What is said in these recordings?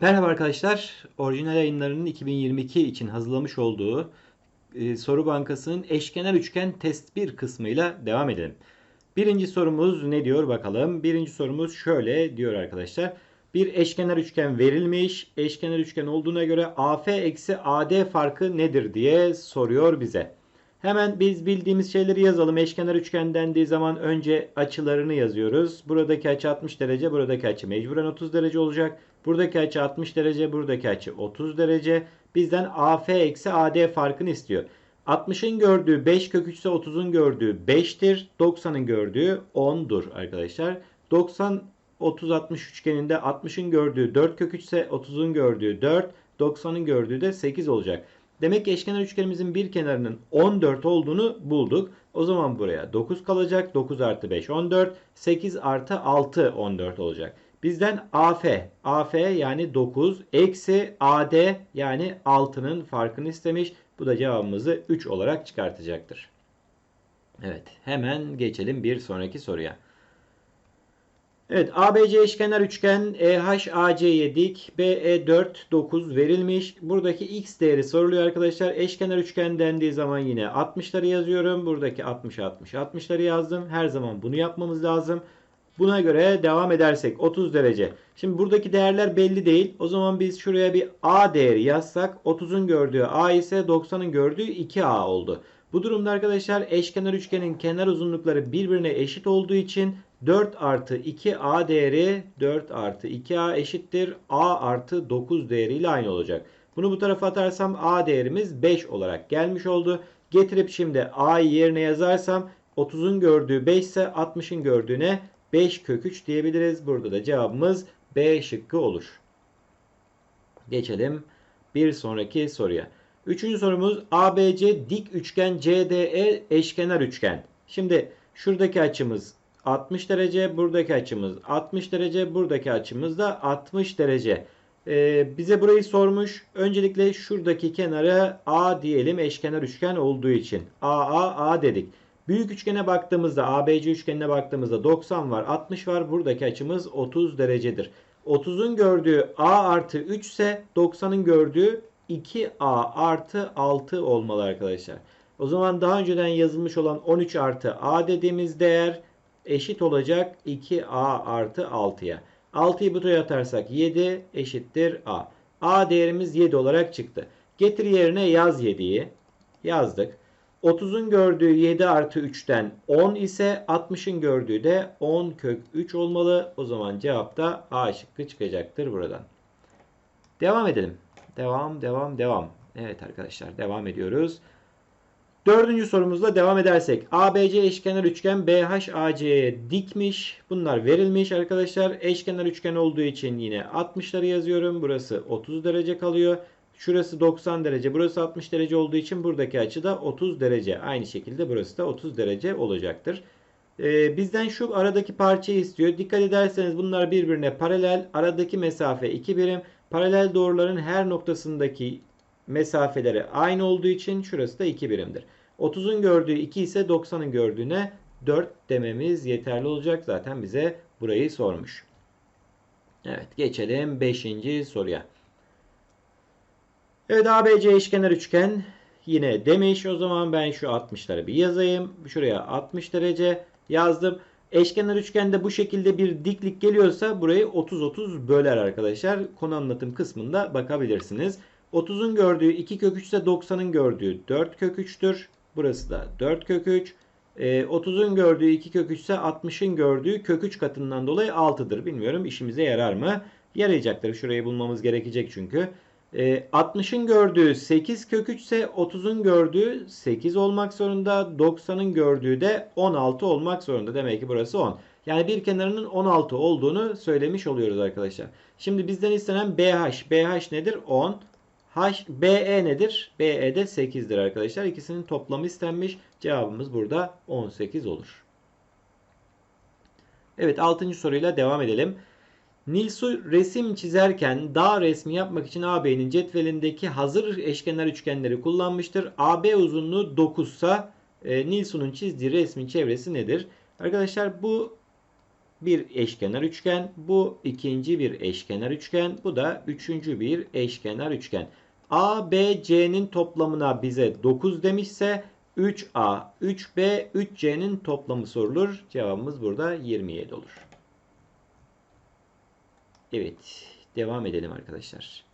Merhaba arkadaşlar. Orijinal yayınlarının 2022 için hazırlamış olduğu e, soru bankasının eşkenar üçgen test 1 kısmıyla devam edelim. Birinci sorumuz ne diyor bakalım. Birinci sorumuz şöyle diyor arkadaşlar. Bir eşkenar üçgen verilmiş. Eşkenar üçgen olduğuna göre AF eksi AD farkı nedir diye soruyor bize. Hemen biz bildiğimiz şeyleri yazalım. Eşkenar üçgen dendiği zaman önce açılarını yazıyoruz. Buradaki açı 60 derece, buradaki açı mecburen 30 derece olacak. Buradaki açı 60 derece, buradaki açı 30 derece. Bizden AF eksi AD farkını istiyor. 60'ın gördüğü 5 kök 3 ise 30'un gördüğü 5'tir. 90'ın gördüğü 10'dur arkadaşlar. 90 30 60 üçgeninde 60'ın gördüğü 4 kök 3 ise 30'un gördüğü 4, 90'ın gördüğü de 8 olacak. Demek ki eşkenar üçgenimizin bir kenarının 14 olduğunu bulduk. O zaman buraya 9 kalacak. 9 artı 5 14. 8 artı 6 14 olacak. Bizden AF, AF yani 9 eksi AD yani 6'nın farkını istemiş. Bu da cevabımızı 3 olarak çıkartacaktır. Evet hemen geçelim bir sonraki soruya. Evet ABC eşkenar üçgen EHAC'ye dik BE4 9 verilmiş. Buradaki x değeri soruluyor arkadaşlar. Eşkenar üçgen dendiği zaman yine 60'ları yazıyorum. Buradaki 60 60 60'ları yazdım. Her zaman bunu yapmamız lazım. Buna göre devam edersek 30 derece. Şimdi buradaki değerler belli değil. O zaman biz şuraya bir A değeri yazsak 30'un gördüğü A ise 90'ın gördüğü 2A oldu. Bu durumda arkadaşlar eşkenar üçgenin kenar uzunlukları birbirine eşit olduğu için 4 artı 2a değeri 4 artı 2a eşittir. a artı 9 değeriyle aynı olacak. Bunu bu tarafa atarsam a değerimiz 5 olarak gelmiş oldu. Getirip şimdi a'yı yerine yazarsam 30'un gördüğü 5 ise 60'ın gördüğüne 5 kök 3 diyebiliriz. Burada da cevabımız B şıkkı olur. Geçelim bir sonraki soruya. Üçüncü sorumuz ABC dik üçgen CDE eşkenar üçgen. Şimdi şuradaki açımız 60 derece. Buradaki açımız 60 derece. Buradaki açımız da 60 derece. Ee, bize burayı sormuş. Öncelikle şuradaki kenara A diyelim eşkenar üçgen olduğu için. A A A dedik. Büyük üçgene baktığımızda ABC üçgenine baktığımızda 90 var 60 var. Buradaki açımız 30 derecedir. 30'un gördüğü A artı 3 ise 90'ın gördüğü 2A artı 6 olmalı arkadaşlar. O zaman daha önceden yazılmış olan 13 artı A dediğimiz değer eşit olacak 2a artı 6'ya. 6'yı butoya atarsak 7 eşittir a. a değerimiz 7 olarak çıktı. Getir yerine yaz 7'yi. Yazdık. 30'un gördüğü 7 artı 3'ten 10 ise 60'ın gördüğü de 10 kök 3 olmalı. O zaman cevap da A şıkkı çıkacaktır buradan. Devam edelim. Devam, devam, devam. Evet arkadaşlar devam ediyoruz. Dördüncü sorumuzla devam edersek ABC eşkenar üçgen BHAC'ye dikmiş. Bunlar verilmiş arkadaşlar. Eşkenar üçgen olduğu için yine 60'ları yazıyorum. Burası 30 derece kalıyor. Şurası 90 derece. Burası 60 derece olduğu için buradaki açı da 30 derece. Aynı şekilde burası da 30 derece olacaktır. Ee, bizden şu aradaki parçayı istiyor. Dikkat ederseniz bunlar birbirine paralel. Aradaki mesafe 2 birim. Paralel doğruların her noktasındaki mesafeleri aynı olduğu için şurası da 2 birimdir. 30'un gördüğü 2 ise 90'ın gördüğüne 4 dememiz yeterli olacak. Zaten bize burayı sormuş. Evet geçelim 5. soruya. Evet ABC eşkenar üçgen yine demiş. O zaman ben şu 60'ları bir yazayım. Şuraya 60 derece yazdım. Eşkenar üçgende bu şekilde bir diklik geliyorsa burayı 30-30 böler arkadaşlar. Konu anlatım kısmında bakabilirsiniz. 30'un gördüğü 2 kök 3 ise 90'ın gördüğü 4 kök 3'tür. Burası da 4 kök 3. E, 30'un gördüğü 2 kök 3 ise 60'ın gördüğü kök 3 katından dolayı 6'dır. Bilmiyorum işimize yarar mı? Yarayacaktır. Şurayı bulmamız gerekecek çünkü. E, 60'ın gördüğü 8 kök 3 ise 30'un gördüğü 8 olmak zorunda. 90'ın gördüğü de 16 olmak zorunda. Demek ki burası 10. Yani bir kenarının 16 olduğunu söylemiş oluyoruz arkadaşlar. Şimdi bizden istenen BH. BH nedir? 10. BE nedir? BE de 8'dir arkadaşlar. İkisinin toplamı istenmiş. Cevabımız burada 18 olur. Evet 6. soruyla devam edelim. Nilsu resim çizerken dağ resmi yapmak için AB'nin cetvelindeki hazır eşkenar üçgenleri kullanmıştır. AB uzunluğu 9 ise Nilsu'nun çizdiği resmin çevresi nedir? Arkadaşlar bu bir eşkenar üçgen. Bu ikinci bir eşkenar üçgen. Bu da üçüncü bir eşkenar üçgen. A, B, C'nin toplamına bize 9 demişse 3A, 3B, 3C'nin toplamı sorulur. Cevabımız burada 27 olur. Evet. Devam edelim arkadaşlar.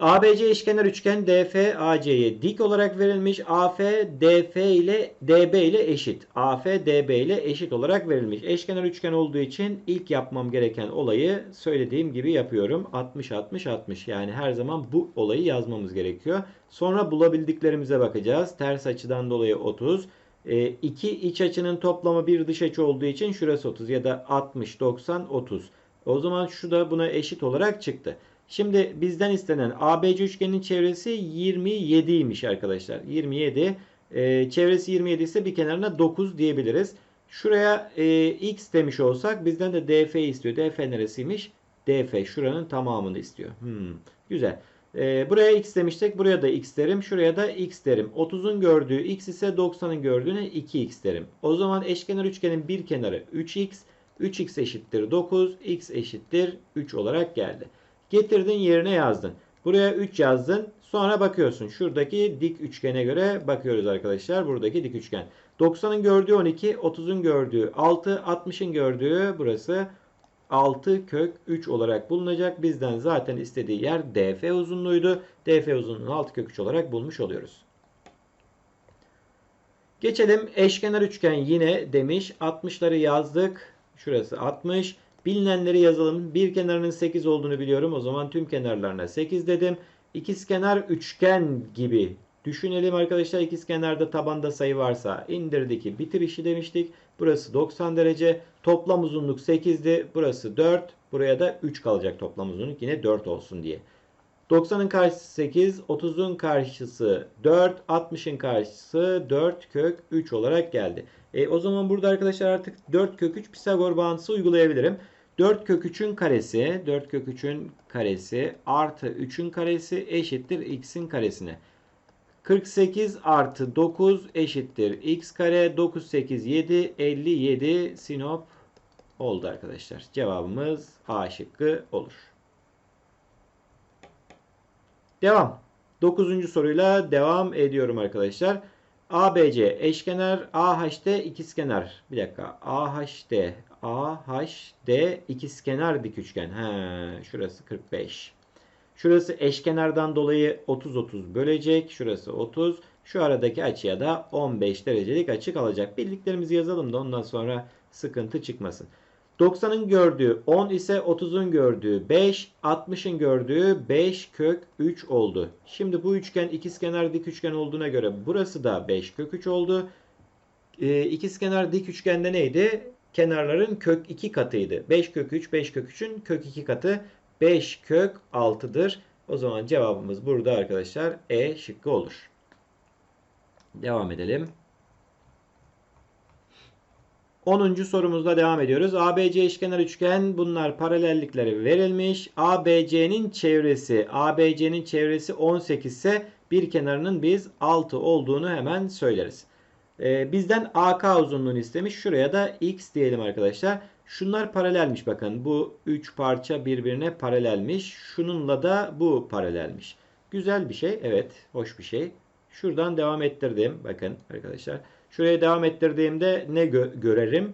ABC eşkenar üçgen DF AC'ye dik olarak verilmiş. AF DF ile DB ile eşit. AF DB ile eşit olarak verilmiş. Eşkenar üçgen olduğu için ilk yapmam gereken olayı söylediğim gibi yapıyorum. 60 60 60. Yani her zaman bu olayı yazmamız gerekiyor. Sonra bulabildiklerimize bakacağız. Ters açıdan dolayı 30. E, iki iç açının toplamı bir dış açı olduğu için şurası 30 ya da 60 90 30. O zaman şu da buna eşit olarak çıktı. Şimdi bizden istenen ABC üçgenin çevresi 27'ymiş arkadaşlar. 27. E, çevresi 27 ise bir kenarına 9 diyebiliriz. Şuraya e, x demiş olsak bizden de df istiyor. df neresiymiş? df şuranın tamamını istiyor. Hmm, güzel. E, buraya x demiştik. Buraya da x derim. Şuraya da x derim. 30'un gördüğü x ise 90'ın gördüğüne 2x derim. O zaman eşkenar üçgenin bir kenarı 3x. 3x eşittir 9. x eşittir 3 olarak geldi. Getirdin yerine yazdın. Buraya 3 yazdın. Sonra bakıyorsun. Şuradaki dik üçgene göre bakıyoruz arkadaşlar. Buradaki dik üçgen. 90'ın gördüğü 12, 30'un gördüğü 6, 60'ın gördüğü burası 6 kök 3 olarak bulunacak. Bizden zaten istediği yer DF uzunluğuydu. DF uzunluğunu 6 kök 3 olarak bulmuş oluyoruz. Geçelim eşkenar üçgen yine demiş. 60'ları yazdık. Şurası 60. Bilinenleri yazalım. Bir kenarının 8 olduğunu biliyorum. O zaman tüm kenarlarına 8 dedim. İkizkenar üçgen gibi düşünelim arkadaşlar. İkizkenarda tabanda sayı varsa indirdik bitir işi demiştik. Burası 90 derece. Toplam uzunluk 8'di. Burası 4. Buraya da 3 kalacak toplam uzunluk. Yine 4 olsun diye. 90'ın karşısı 8, 30'un karşısı 4, 60'ın karşısı 4 kök 3 olarak geldi. E, o zaman burada arkadaşlar artık 4 kök 3 Pisagor bağıntısı uygulayabilirim. 4 kök 3'ün karesi 4 kök 3'ün karesi artı 3'ün karesi eşittir x'in karesine. 48 artı 9 eşittir x kare. 9 8 7 57 sinop oldu arkadaşlar. Cevabımız A şıkkı olur. Devam. 9. soruyla devam ediyorum arkadaşlar. ABC eşkenar AHD ikizkenar. Bir dakika. AHD AHD ikizkenar dik üçgen. He, şurası 45. Şurası eşkenardan dolayı 30 30 bölecek. Şurası 30. Şu aradaki açıya da 15 derecelik açı kalacak. Bildiklerimizi yazalım da ondan sonra sıkıntı çıkmasın. 90'ın gördüğü 10 ise 30'un gördüğü 5, 60'ın gördüğü 5 kök 3 oldu. Şimdi bu üçgen ikizkenar dik üçgen olduğuna göre burası da 5 kök 3 oldu. Ee, ikizkenar dik üçgende neydi? Kenarların kök 2 katıydı. 5 kök 3, 5 kök 3'ün kök 2 katı 5 kök 6'dır. O zaman cevabımız burada arkadaşlar E şıkkı olur. Devam edelim. 10. sorumuzda devam ediyoruz. ABC eşkenar üçgen bunlar paralellikleri verilmiş. ABC'nin çevresi ABC'nin çevresi 18 ise bir kenarının biz 6 olduğunu hemen söyleriz. Ee, bizden AK uzunluğunu istemiş. Şuraya da X diyelim arkadaşlar. Şunlar paralelmiş bakın. Bu 3 parça birbirine paralelmiş. Şununla da bu paralelmiş. Güzel bir şey. Evet. Hoş bir şey. Şuradan devam ettirdim. Bakın arkadaşlar. Şuraya devam ettirdiğimde ne gö görerim?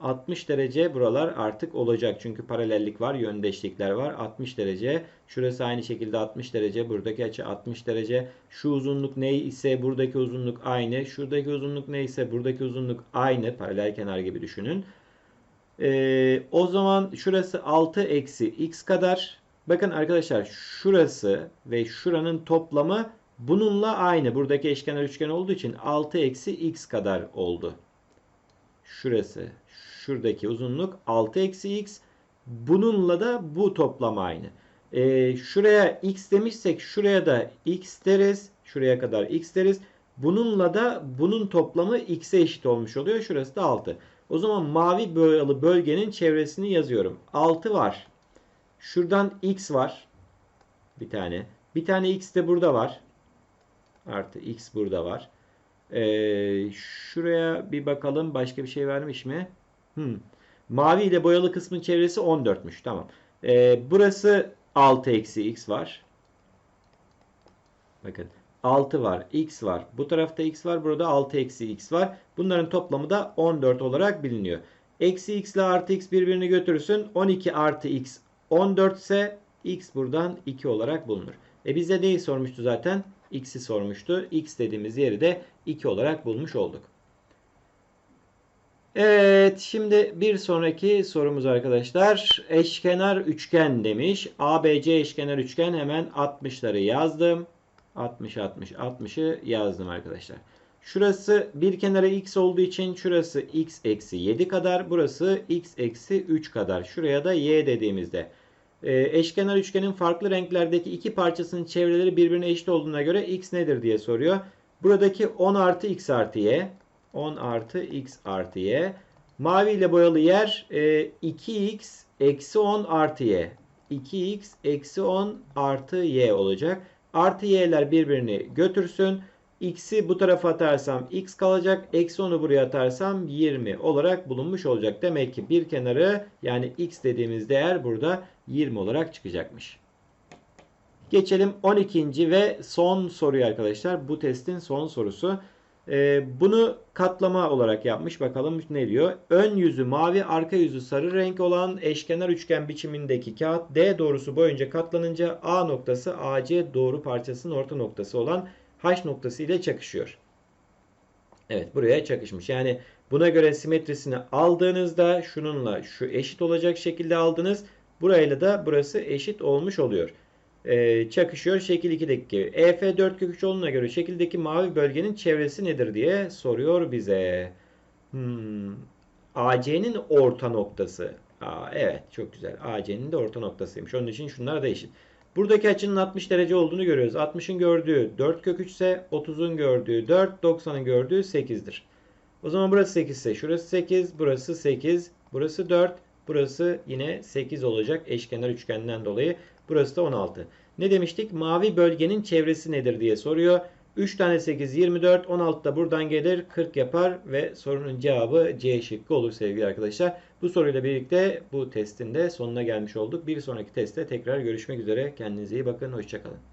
60 derece buralar artık olacak. Çünkü paralellik var, yöndeşlikler var. 60 derece. Şurası aynı şekilde 60 derece. Buradaki açı 60 derece. Şu uzunluk ne ise buradaki uzunluk aynı. Şuradaki uzunluk ne ise buradaki uzunluk aynı. Paralel kenar gibi düşünün. Ee, o zaman şurası 6 eksi x kadar. Bakın arkadaşlar şurası ve şuranın toplamı bununla aynı. Buradaki eşkenar üçgen olduğu için 6 eksi x kadar oldu. Şurası şuradaki uzunluk 6 eksi x. Bununla da bu toplam aynı. Ee, şuraya x demişsek şuraya da x deriz. Şuraya kadar x deriz. Bununla da bunun toplamı x'e eşit olmuş oluyor. Şurası da 6. O zaman mavi boyalı bölgenin çevresini yazıyorum. 6 var. Şuradan x var. Bir tane. Bir tane x de burada var. Artı x burada var. Ee, şuraya bir bakalım. Başka bir şey vermiş mi? Hmm. Mavi ile boyalı kısmın çevresi 14'müş. Tamam. Ee, burası 6 eksi x var. Bakın 6 var, x var. Bu tarafta x var, burada 6 eksi x var. Bunların toplamı da 14 olarak biliniyor. Eksi x ile artı x birbirini götürürsün. 12 artı x 14 ise x buradan 2 olarak bulunur. E bize neyi sormuştu zaten? X'i sormuştu. x dediğimiz yeri de 2 olarak bulmuş olduk. Evet, şimdi bir sonraki sorumuz arkadaşlar. Eşkenar üçgen demiş. ABC eşkenar üçgen hemen 60'ları yazdım. 60 60 60'ı yazdım arkadaşlar. Şurası bir kenara x olduğu için şurası x eksi 7 kadar. Burası x eksi 3 kadar. Şuraya da y dediğimizde. Ee, eşkenar üçgenin farklı renklerdeki iki parçasının çevreleri birbirine eşit olduğuna göre x nedir diye soruyor. Buradaki 10 artı x artı y. 10 artı x artı y. Mavi ile boyalı yer e, 2x eksi 10 artı y. 2x eksi 10 artı y olacak. Artı y'ler birbirini götürsün. X'i bu tarafa atarsam x kalacak. Eksi 10'u buraya atarsam 20 olarak bulunmuş olacak. Demek ki bir kenarı yani x dediğimiz değer burada 20 olarak çıkacakmış. Geçelim 12. ve son soruyu arkadaşlar. Bu testin son sorusu. Ee, bunu katlama olarak yapmış. Bakalım ne diyor? Ön yüzü mavi, arka yüzü sarı renk olan eşkenar üçgen biçimindeki kağıt D doğrusu boyunca katlanınca A noktası AC doğru parçasının orta noktası olan H noktası ile çakışıyor. Evet buraya çakışmış. Yani buna göre simetrisini aldığınızda şununla şu eşit olacak şekilde aldınız. Burayla da burası eşit olmuş oluyor. Ee, çakışıyor şekil 2'deki gibi. EF 4 kök 3 olduğuna göre şekildeki mavi bölgenin çevresi nedir diye soruyor bize. Hmm. AC'nin orta noktası. Aa, evet çok güzel. AC'nin de orta noktasıymış. Onun için şunlar da eşit. Buradaki açının 60 derece olduğunu görüyoruz. 60'ın gördüğü 4 kök 3 ise 30'un gördüğü 4, 90'ın gördüğü 8'dir. O zaman burası 8 ise şurası 8, burası 8, burası 4, burası yine 8 olacak eşkenar üçgenden dolayı. Burası da 16. Ne demiştik? Mavi bölgenin çevresi nedir diye soruyor. 3 tane 8 24 16 da buradan gelir 40 yapar ve sorunun cevabı C şıkkı olur sevgili arkadaşlar. Bu soruyla birlikte bu testin de sonuna gelmiş olduk. Bir sonraki testte tekrar görüşmek üzere. Kendinize iyi bakın. Hoşçakalın.